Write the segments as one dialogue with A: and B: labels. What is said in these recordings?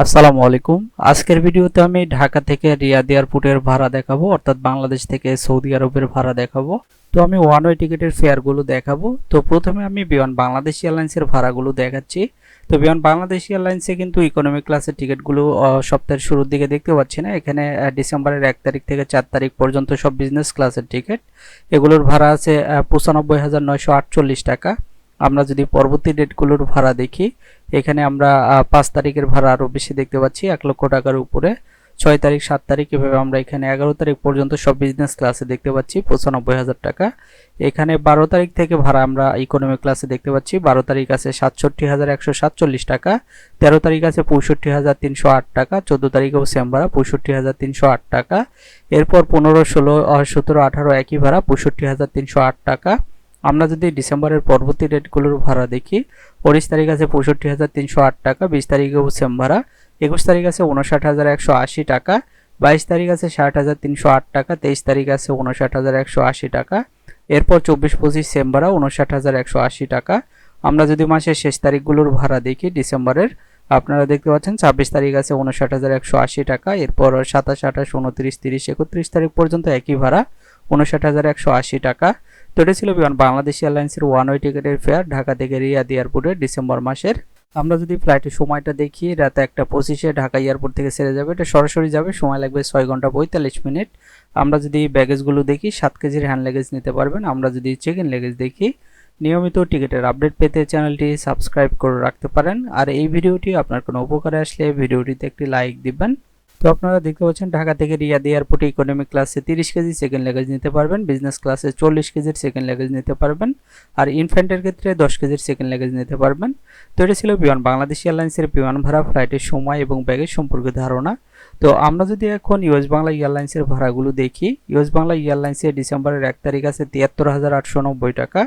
A: আসসালামু আলাইকুম। আজকের ভিডিওতে আমি ঢাকা থেকে রিয়াদ এয়ারপোর্টের ভাড়া দেখাবো, অর্থাৎ বাংলাদেশ থেকে সৌদি আরবের ভাড়া দেখাবো। তো আমি ওয়ান ওয়ে টিকিটের ফেয়ারগুলো দেখাবো। তো প্রথমে আমি বিমান বাংলাদেশ এয়ারলাইন্সের ভাড়াগুলো দেখাচ্ছি। তো বিমান বাংলাদেশ এয়ারলাইন্সে কিন্তু ইকোনমি ক্লাসের টিকিটগুলো সপ্তাহের শুরুর দিকে দেখতে পাচ্ছি না এখানে ডিসেম্বরের এক তারিখ থেকে চার তারিখ পর্যন্ত সব বিজনেস ক্লাসের টিকিট এগুলোর ভাড়া আছে পঁচানব্বই হাজার নয়শো আটচল্লিশ টাকা। আমরা যদি পরবর্তী ডেটগুলোর ভাড়া দেখি এখানে আমরা পাঁচ তারিখের ভাড়া আরও বেশি দেখতে পাচ্ছি, এক লক্ষ টাকার উপরে। ছয় তারিখ, সাত তারিখ, এভাবে আমরা এখানে এগারো তারিখ পর্যন্ত সব বিজনেস ক্লাসে দেখতে পাচ্ছি, পঁচানব্বই হাজার টাকা। এখানে বারো তারিখ থেকে ভাড়া আমরা ইকোনমি ক্লাসে দেখতে পাচ্ছি, বারো তারিখ আছে সাতষট্টি হাজার একশো সাতচল্লিশ টাকা, তেরো তারিখ আছে পঁয়ষট্টি হাজার তিনশো আট টাকা, চোদ্দ তারিখেও সেম ভাড়া, পঁয়ষট্টি হাজার তিনশো আট টাকা। এরপর পনেরো, ষোলো সতেরো, আঠারো একই ভাড়া, পঁয়ষট্টি হাজার তিনশো আট টাকা। আমরা যদি ডিসেম্বরের পরবর্তী ডেটগুলোর ভাড়া দেখি উনিশ তারিখ আছে পঁয়ষট্টি হাজার তিনশো আট টাকা, বিশ তারিখে সেম ভাড়া একুশ তারিখ আছে উনষাট হাজার একশো আশি টাকা, বাইশ তারিখ আছে ষাট হাজার তিনশো আট টাকা, তেইশ তারিখ আছে উনষাট হাজার একশো আশি টাকা, এরপর চব্বিশ, পঁচিশ সেম ভাড়া উনষাট হাজার একশো আশি টাকা। আমরা যদি মাসের শেষ তারিখগুলোর ভাড়া দেখি ডিসেম্বরের, আপনারা দেখতে পাচ্ছেন ছাব্বিশ তারিখ আছে উনষাট হাজার একশো আশি টাকা, এরপর সাতাশ, আঠাশ, উনত্রিশ, তিরিশ, একত্রিশ তারিখ পর্যন্ত একই ভাড়া উনষাট হাজার একশো আশি টাকা। তো এটা ছিল বিমান, বাংলাদেশ এয়ারলাইন্সের ওয়ান ওয়ে টিকিটের ফেয়ার ঢাকা থেকে রিয়াদ এয়ারপোর্টে ডিসেম্বর মাসের। আমরা যদি ফ্লাইটের সময়টা দেখি, রাতে একটা পঁচিশে ঢাকা এয়ারপোর্ট থেকে সেরে যাবে, এটা সরাসরি যাবে, সময় লাগবে ছয় ঘণ্টা পঁয়তাল্লিশ মিনিট। আমরা যদি ব্যাগেজগুলো দেখি, সাত কেজির হ্যান্ড লেগেজ নিতে পারবেন। আমরা যদি চেক ইন লাগেজ দেখি, নিয়মিত টিকিটের আপডেট পেতে চ্যানেলটি সাবস্ক্রাইব করে রাখতে পারেন। আর এই ভিডিওটি আপনার কোনো উপকারে আসলে, ভিডিওটিতে একটি লাইক দিবেন। তো আপনারা দেখতে পাচ্ছেন ঢাকা থেকে রিয়াদ এয়ারপোর্টে ইকোনমিক ক্লাসে তিরিশ কেজি সেকেন্ড লেগেজ নিতে পারবেন বিজনেস ক্লাসে চল্লিশ কেজির সেকেন্ড লেগেজ নিতে পারবেন, আর ইনফ্যান্টের ক্ষেত্রে দশ কেজির সেকেন্ড লেগেজ নিতে পারবেন। তো এটা ছিল বিমান, বাংলাদেশ এয়ারলাইন্সের বিমান ভাড়া ফ্লাইটের সময় এবং ব্যাগের সম্পর্কে ধারণা। তো আমরা যদি এখন ইউএস বাংলা এয়ারলাইন্সের ভাড়াগুলো দেখি ইউএস বাংলা এয়ারলাইন্সে ডিসেম্বরের এক তারিখ আছে তিয়াত্তর হাজার আটশো নব্বই টাকা,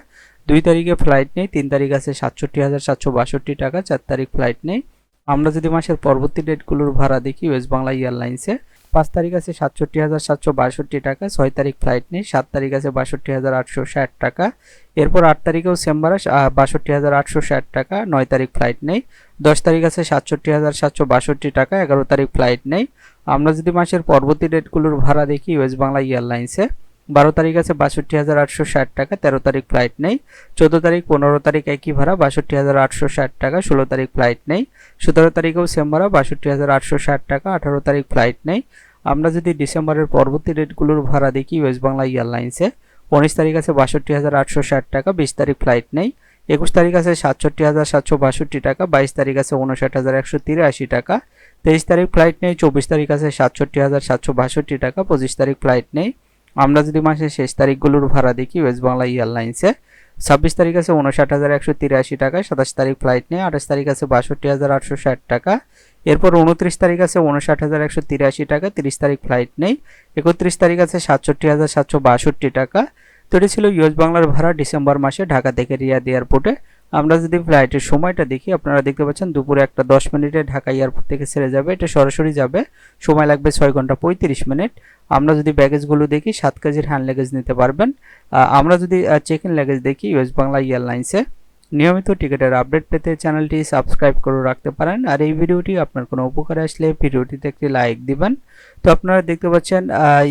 A: দুই তারিখে ফ্লাইট নেই, তিন তারিখ আছে সাতষট্টি হাজার সাতশো বাষট্টি টাকা, চার তারিখ ফ্লাইট নেই। আমরা যদি মাসের পরবর্তী ডেটগুলোর ভাড়া দেখি ওয়েস্ট বাংলা এয়ারলাইন্সে পাঁচ তারিখ আছে সাতষট্টি হাজার সাতশো বাষট্টি টাকা, ছয় তারিখ ফ্লাইট নেই, সাত তারিখ আছে বাষট্টি হাজার আটশো ষাট টাকা। এরপর আট তারিখেও সেম বাষট্টি হাজার আটশো ষাট টাকা, নয় তারিখ ফ্লাইট নেই। দশ তারিখ আছে সাতষট্টি হাজার সাতশো বাষট্টি টাকা, এগারো তারিখ ফ্লাইট নেই। আমরা যদি মাসের পরবর্তী ডেটগুলোর ভাড়া দেখি ওয়েস্ট বাংলা এয়ারলাইন্সে বারো তারিখ আছে বাষট্টি হাজার আটশো ষাট টাকা, তেরো তারিখ ফ্লাইট নেই, চোদ্দ তারিখ, পনেরো তারিখ একই ভাড়া, বাষট্টি হাজার আটশো ষাট টাকা, ষোলো তারিখ ফ্লাইট নেই, সতেরো তারিখেও সেম ভাড়া, বাষট্টি হাজার আটশো ষাট টাকা, আঠারো তারিখ ফ্লাইট নেই। আমরা যদি ডিসেম্বরের পরবর্তী ডেটগুলোর ভাড়া দেখি ওয়েস্ট বাংলা এয়ারলাইন্সে উনিশ তারিখ আছে বাষট্টি হাজার আটশো ষাট টাকা, বিশ তারিখ ফ্লাইট নেই, একুশ তারিখ আছে সাতষট্টি হাজার সাতশো বাষট্টি টাকা, বাইশ তারিখ আছে উনষাট হাজার একশো তিরাশি টাকা, তেইশ তারিখ ফ্লাইট নেই, চব্বিশ তারিখ আছে সাতষট্টি হাজার সাতশো বাষট্টি টাকা, পঁচিশ তারিখ ফ্লাইট নেই। আমরা যদি মাসের শেষ তারিখগুলোর ভাড়া দেখি ওয়েস্ট বাংলা এয়ারলাইন্সে ছাব্বিশ তারিখ আছে উনষাট হাজার একশো তিরাশি টাকা, সাতাশ তারিখ ফ্লাইট নেই, আঠাশ তারিখ আছে বাষট্টি হাজার আটশো ষাট টাকা, এরপর উনত্রিশ তারিখ আছে উনষাট হাজার একশো তিরাশি টাকা, তিরিশ তারিখ ফ্লাইট নেই, একত্রিশ তারিখ আছে সাতষট্টি হাজার সাতশো বাষট্টি টাকা। তো এটি ছিল ইউএস বাংলার ভাড়া ডিসেম্বর মাসে ঢাকা থেকে রিয়াদ এয়ারপোর্টে। আমরা যদি ফ্লাইটের সময়টা দেখি, আপনারা দেখতে পাচ্ছেন দুপুরে একটা দশ মিনিটে ঢাকা এয়ারপোর্ট থেকে ছেড়ে যাবে। এটা সরাসরি যাবে। সময় লাগবে ছয় ঘণ্টা পঁয়ত্রিশ মিনিট। আমরা যদি ব্যাগেজগুলো দেখি, সাত কেজির হ্যান্ড লেগেজ নিতে পারবেন। আমরা যদি চেক ইন লাগেজ দেখি ওয়েস্ট বাংলা এয়ারলাইন্সে নিয়মিত টিকিটের আপডেট পেতে চ্যানেলটি সাবস্ক্রাইব করে রাখতে পারেন। আর এই ভিডিওটি আপনার কোনো উপকারে আসলে ভিডিওটিতে একটি লাইক দিবেন। তো আপনারা দেখতে পাচ্ছেন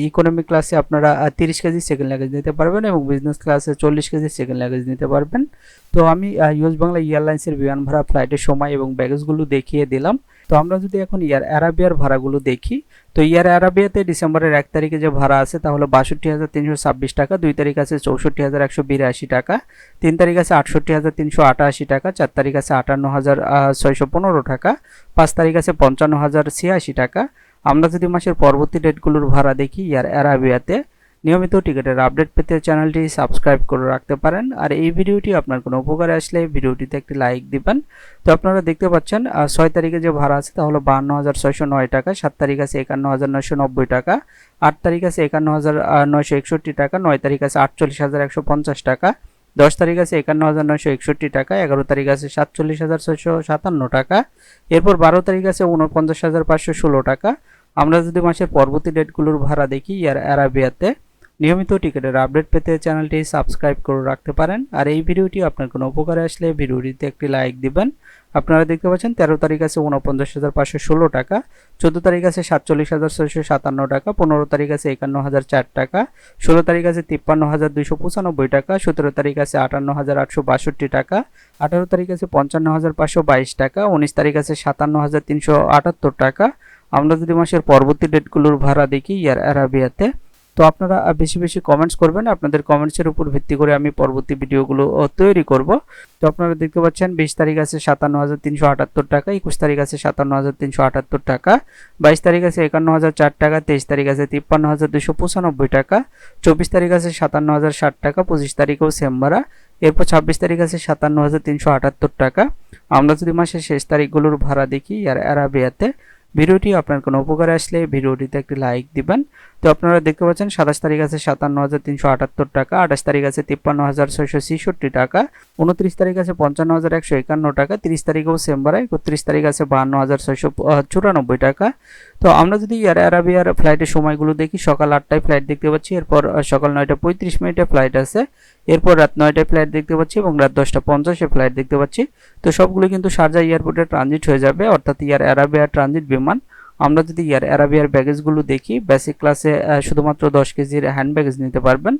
A: ইকোনমি ক্লাসে আপনারা তিরিশ কেজি সেকেন্ড লাগেজ নিতে পারবেন এবং বিজনেস ক্লাসে চল্লিশ কেজি সেকেন্ড লাগেজ নিতে পারবেন। তো আমি ইউএস বাংলা এয়ারলাইন্সের বিমান ভাড়া ফ্লাইটের সময় এবং ব্যাগেজগুলো দেখিয়ে দিলাম। তো আমরা যদি এখন ইয়ার অ্যারাবিয়ার ভাড়াগুলো দেখি, তো ইয়ার অ্যারাবিয়াতে ডিসেম্বরের এক তারিখে যে ভাড়া আছে তাহলে বাষট্টি হাজার তিনশো ছাব্বিশ টাকা, দুই তারিখ আছে চৌষট্টি হাজার একশো বিরাশি টাকা, তিন তারিখ আছে আটষট্টি হাজার তিনশো আটাশি টাকা, চার তারিখ আছে আটান্ন হাজার ছয়শো পনেরো টাকা, পাঁচ তারিখ আছে পঞ্চান্ন হাজার ছিয়াশি টাকা। আমরা যদি মাসের পরবর্তী ডেটগুলোর ভাড়া দেখি, ইয়ার অ্যারাবিয়াতে, নিয়মিত টিকিটের আপডেট পেতে চ্যানেলটি সাবস্ক্রাইব করে রাখতে পারেন। আর এই ভিডিওটি আপনার কোনো উপকারে আসলে ভিডিওটিতে একটি লাইক দিবেন। তো আপনারা দেখতে পাচ্ছেন ছয় তারিখে যে ভাড়া আছে তাহলে বাহান্ন হাজার ছয়শো নয় টাকা, সাত তারিখ আছে একান্ন হাজার নয়শো নব্বই টাকা, আট তারিখ আছে একান্ন হাজার নয়শো একষট্টি টাকা, নয় তারিখ আছে আটচল্লিশ হাজার একশো পঞ্চাশ টাকা। দশ তারিখ আছে একান্ন হাজার নয়শো একষট্টি টাকা, এগারো তারিখ আছে সাতচল্লিশ হাজার ছয়শো সাতান্ন টাকা, এরপর বারো তারিখ আছে উনপঞ্চাশ হাজার পাঁচশো ষোলো টাকা। আমরা যদি মাসের পরবর্তী ডেটগুলোর ভাড়া দেখি ইয়ার অ্যারাবিয়াতে নিয়মিত টিকিটের আপডেট পেতে চ্যানেলটি সাবস্ক্রাইব করে রাখতে পারেন। আর এই ভিডিওটি আপনার কোনো উপকারে আসলে ভিডিওটিতে একটি লাইক দিবেন। আপনারা দেখতে পাচ্ছেন তেরো তারিখ আছে উনপঞ্চাশ হাজার পাঁচশো ষোলো টাকা, চোদ্দ তারিখ আছে সাতচল্লিশ হাজার ছয়শো সাতান্ন টাকা, পনেরো তারিখ আছে একান্ন হাজার চার টাকা, ষোলো তারিখ আছে তিপ্পান্ন হাজার দুইশো পঁচানব্বই টাকা, সতেরো তারিখ আছে আটান্ন হাজার আটশো বাষট্টি টাকা, আঠারো তারিখ আছে পঞ্চান্ন হাজার পাঁচশো বাইশ টাকা, উনিশ তারিখ আছে সাতান্ন হাজার তিনশো আটাত্তর টাকা। আমরা যদি মাসের পরবর্তী ডেটগুলোর ভাড়া দেখি ইয়ার অ্যারাবিয়াতে তো আপনারা বেশি বেশি কমেন্টস করবেন। আপনাদের কমেন্টসের উপর ভিত্তি করে আমি পরবর্তী ভিডিওগুলো তৈরি করব। তো আপনারা দেখতে পাচ্ছেন, বিশ তারিখ আছে সাতান্ন হাজার তিনশো আটাত্তর টাকা, একুশ তারিখ আছে সাতান্ন হাজার তিনশো আটাত্তর টাকা, বাইশ তারিখ আছে একান্ন হাজার চার টাকা, তেইশ তারিখ আছে তিপ্পান্ন হাজার দুশো পঁচানব্বই টাকা, চব্বিশ তারিখ আছে সাতান্ন হাজার ষাট টাকা, পঁচিশ তারিখেও সেম ভাড়া। এরপর ছাব্বিশ তারিখ আছে সাতান্ন হাজার তিনশো আটাত্তর টাকা। আমরা যদি মাসের শেষ তারিখগুলোর ভাড়া দেখি আর অ্যারাবিয়াতে, ভিডিওটি আপনার কোনো উপকারে আসলে ভিডিওটিতে একটি লাইক দিবেন। তো আপনারা দেখতে পাচ্ছেন, সাতাশ তারিখ আছে সাতান্ন হাজার তিনশো আটাত্তর টাকা, আঠাশ তারিখ আছে তিপ্পান্ন হাজার ছয়শো ছেষট্টি টাকা, উনত্রিশ তারিখ আছে পঞ্চান্ন হাজার একশো একান্ন টাকা, তিরিশ তারিখেও সেম বাড়ায় একত্রিশ তারিখ আছে বাহান্ন হাজার ছয়শো চুরানব্বই টাকা। তো আমরা যদি এয়ার অ্যারাবিয়ার ফ্লাইটের সময়গুলো দেখি, সকাল আটটায় ফ্লাইট দেখতে পাচ্ছি, এরপর সকাল নয়টা পঁয়ত্রিশ মিনিটে ফ্লাইট আছে, এরপর রাত নয়টায় ফ্লাইট দেখতে পাচ্ছি এবং রাত দশটা পঞ্চাশে ফ্লাইট দেখতে পাচ্ছি। তো সবগুলো কিন্তু শারজা এয়ারপোর্টে ট্রানজিট হয়ে যাবে, অর্থাৎ এয়ার অ্যারাবিয়া ট্রানজিট বিমান। আমরা যদি ইয়ার অ্যারাবিয়ার ব্যাগেজগুলো দেখি বেসিক ক্লাসে শুধুমাত্র দশ কেজির হ্যান্ড ব্যাগেজ নিতে পারবেন।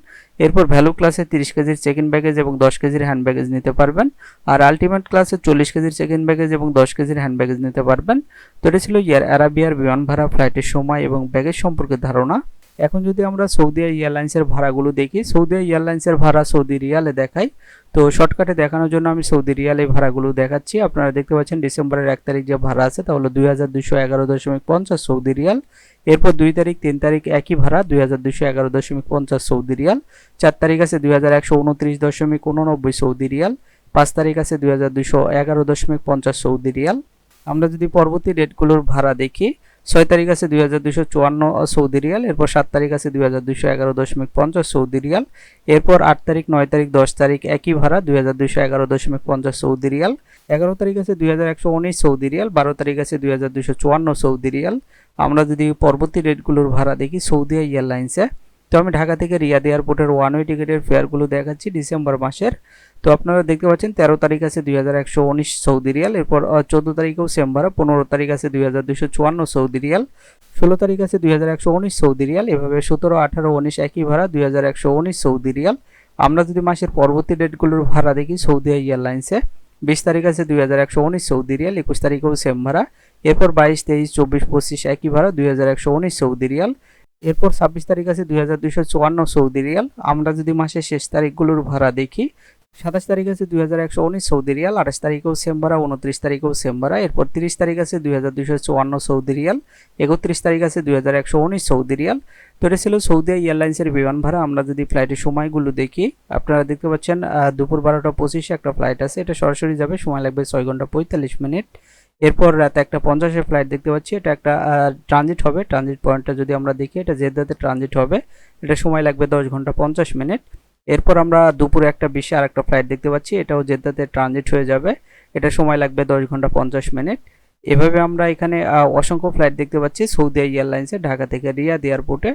A: এরপর ভ্যালু ক্লাসে তিরিশ কেজির চেক ইন ব্যাগেজ এবং দশ কেজির হ্যান্ড ব্যাগেজ নিতে পারবেন। আর আলটিমেট ক্লাসে চল্লিশ কেজির চেক ইন ব্যাগেজ এবং দশ কেজির হ্যান্ড ব্যাগেজ নিতে পারবেন। তো এটা ছিল ইয়ার অ্যারাবিয়ার বিমান ভাড়া ফ্লাইটের সময় এবং ব্যাগেজ সম্পর্কে ধারণা। এখন যদি আমরা সৌদি এয়ারলাইন্সের ভাড়াগুলো দেখি, সৌদি এয়ারলাইন্সের ভাড়া সৌদি রিয়ালে দেখাই। তো শর্টকাটে দেখানোর জন্য আমি সৌদি রিয়ালে ভাড়াগুলো দেখাচ্ছি। আপনারা দেখতে পাচ্ছেন ডিসেম্বরের এক তারিখ যে ভাড়া আছে, তা হলো দুই হাজার দুশো এগারো দশমিক পঞ্চাশ সৌদি রিয়াল। এরপর দুই তারিখ, তিন তারিখ একই ভাড়া, দুই হাজার দুশো এগারো দশমিক পঞ্চাশ সৌদি রিয়াল। চার তারিখ আছে দুই হাজার একশো উনত্রিশ দশমিক উননব্বই সৌদি রিয়াল। পাঁচ তারিখ আছে দুই হাজার দুশো এগারো দশমিক পঞ্চাশ সৌদি রিয়াল। আমরা যদি পরবর্তী ডেটগুলোর ভাড়া দেখি ছয় তারিখ আছে দুই হাজার দুশো চুয়ান্ন সৌদি রিয়াল, এরপর সাত তারিখ আছে দুই হাজার দুশো এগারো দশমিক পঞ্চাশ সৌদি রিয়াল, এরপর আট তারিখ, নয় তারিখ, দশ তারিখ একই ভাড়া দুই হাজার দুশো এগারো দশমিক পঞ্চাশ সৌদি রিয়াল, এগারো তারিখ আছে দুই হাজার একশো উনিশ সৌদি রিয়াল, বারো তারিখ আছে দুই হাজার দুশো চুয়ান্ন সৌদি রিয়াল। আমরা যদি পরবর্তী রেটগুলোর ভাড়া দেখি, সৌদি এয়ারলাইন্সে তো আমি ঢাকা থেকে রিয়াদ এয়ারপোর্টের ওয়ান ওয়ে টিকিটের ফেয়ারগুলো দেখাচ্ছি ডিসেম্বর মাসের। তো আপনারা দেখতে পাচ্ছেন, তেরো তারিখ আছে দুই একশো উনিশ সৌদি রিয়াল, এরপর চোদ্দ তারিখেও সেম পনেরো তারিখ আছে দুই হাজার দুশো চুয়ান্ন সৌদি রিয়াল, ষোলো তারিখ আছে দুই একশো উনিশ সৌদি রিয়াল, এভাবে সতেরো, আঠারো, উনিশ একই ভাড়া দুই হাজার একশো উনিশ সৌদি রিয়াল। আমরা যদি মাসের পরবর্তী ডেটগুলোর ভাড়া দেখি, সৌদি এয়ারলাইন্সে, বিশ তারিখ আছে দুই হাজার একশো উনিশ সৌদি রিয়াল, একুশ তারিখেও সেম ভাড়া, এরপর বাইশ, তেইশ, চব্বিশ, পঁচিশ একই ভাড়া দুই হাজার একশো উনিশ সৌদি রিয়াল। এরপর ছাব্বিশ তারিখ আছে দুই হাজার দুইশো চুয়ান্ন সৌদি রিয়াল। আমরা যদি মাসের শেষ তারিখগুলোর ভাড়া দেখি, সাতাশ তারিখ আছে দুই একশো উনিশ সৌদি রিয়াল, আঠাশ তারিখেও সেম ভাড়া, উনত্রিশ তারিখেও সেম ভাড়া। এরপর তিরিশ তারিখ আছে দুই চুয়ান্ন সৌদি রিয়াল, একত্রিশ তারিখ আছে দুই একশো উনিশ সৌদি রিয়াল। তো এটা ছিল সৌদি এয়ারলাইন্সের বিমান ভাড়া। আমরা যদি ফ্লাইটের সময়গুলো দেখি, আপনারা দেখতে পাচ্ছেন দুপুর বারোটা পঁচিশে একটা ফ্লাইট আছে। এটা সরাসরি যাবে, সময় লাগবে ছয় ঘণ্টা পঁয়তাল্লিশ মিনিট। এরপর রাতে একটা পঞ্চাশের ফ্লাইট দেখতে পাচ্ছি। এটা একটা ট্রানজিট হবে। ট্রানজিট পয়েন্টটা যদি আমরা দেখি, এটা জেদ্দাতে ট্রানজিট হবে। এটা সময় লাগবে দশ ঘণ্টা পঞ্চাশ মিনিট। এরপর আমরা দুপুরে একটা বিশে আর একটা ফ্লাইট দেখতে পাচ্ছি। এটাও জেদ্দাতে ট্রানজিট হয়ে যাবে। এটা সময় লাগবে দশ ঘণ্টা পঞ্চাশ মিনিট। এভাবে আমরা এখানে অসংখ্য ফ্লাইট দেখতে পাচ্ছি সৌদি এয়ারলাইন্সে ঢাকা থেকে রিয়াদ এয়ারপোর্টে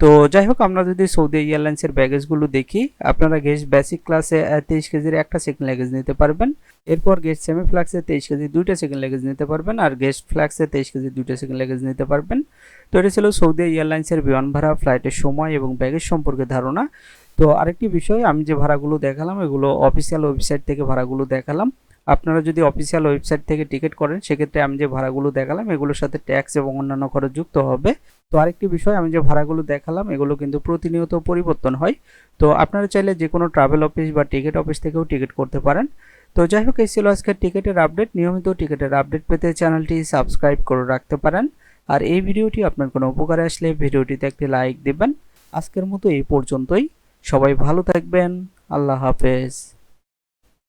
A: তো যাই হোক আমরা যদি সৌদি এয়ারলাইন্সের ব্যাগেজগুলো দেখি, আপনারা গেস্ট বেসিক ক্লাসে তেইশ কেজির একটা সেকেন্ড ল্যাগেজ নিতে পারবেন। এরপর গেস্ট সেমি ফ্ল্যাক্সে তেইশ কেজি দুইটা সেকেন্ড ল্যাগেজ নিতে পারবেন, আর গেস্ট ফ্ল্যাক্সে তেইশ কেজি দুইটা সেকেন্ড ল্যাগেজ নিতে পারবেন। তো এটা ছিল সৌদি এয়ারলাইন্সের বিমান ভাড়া ফ্লাইটের সময় এবং ব্যাগেজ সম্পর্কে ধারণা। তো আরেকটি বিষয়, আমি যে ভাড়াগুলো দেখালাম, এগুলো অফিসিয়াল ওয়েবসাইট থেকে ভাড়াগুলো দেখালাম। আপনারা যদি অফিসিয়াল ওয়েবসাইট থেকে টিকিট করেন, সেক্ষেত্রে আমি যে ভাড়াগুলো দেখালাম, এগুলোর সাথে ট্যাক্স এবং অন্যান্য খরচ যুক্ত হবে। তো আরেকটি বিষয়, আমি যে ভাড়াগুলো দেখালাম, এগুলো কিন্তু প্রতিনিয়ত পরিবর্তন হয়। তো আপনারা চাইলে যে কোনো ট্রাভেল অফিস বা টিকিট অফিস থেকেও টিকিট করতে পারেন। তো যাই হোক, এই ছিল আজকের টিকিটের আপডেট নিয়মিত টিকিটের আপডেট পেতে চ্যানেলটি সাবস্ক্রাইব করে রাখতে পারেন। আর এই ভিডিওটি আপনার কোনো উপকারে আসলে ভিডিওটিতে একটি লাইক দেবেন। আজকের মতো এই পর্যন্তই। সবাই ভালো থাকবেন। আল্লাহ হাফেজ।